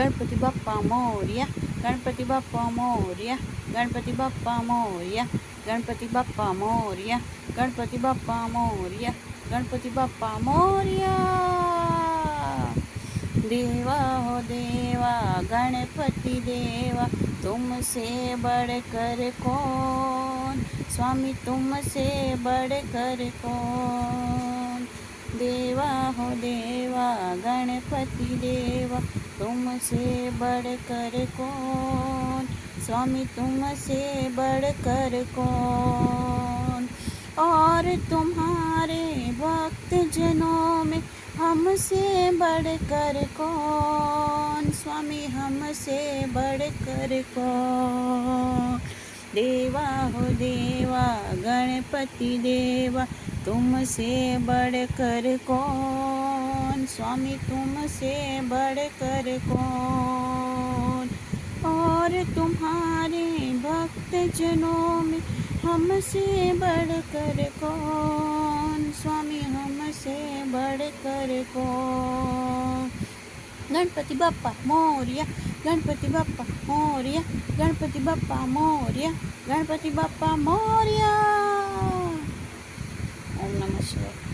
गणपती बाप्पा मोर्या, गणपति बाप्पा मोर्या, गणपति बाप्पा मोर्या, गणपति बाप्पा मोर्या, गणपति बाप्पा मोर्या, गणपति बाप्पा मोर्या। देवा हो देवा, गणपति देवा, तुमसे बढ़कर कौन? स्वामी तुमसे बढ़कर कौन? देवा हो देवा गणपति देवा, तुमसे बढ़कर कौन? स्वामी तुमसे बढ़कर कौन? और तुम्हारे भक्त जनों में हमसे बढ़कर कौन? स्वामी हमसे बढ़कर कौन? देवा हो देवा, गणपति देवा, तुमसे बढ़कर कौन? स्वामी तुमसे बढ़कर कौन? और तुम्हारे भक्त जनों में हमसे बढ़कर कौन? स्वामी हमसे बढ़कर कौन? गणपति बाप्पा, मोर्या। गणपति बाप्पा, मोर्या। गणपति बाप्पा, मोर्या। गणपति बाप्पा, मोर्या। ओम नमः शिवाय।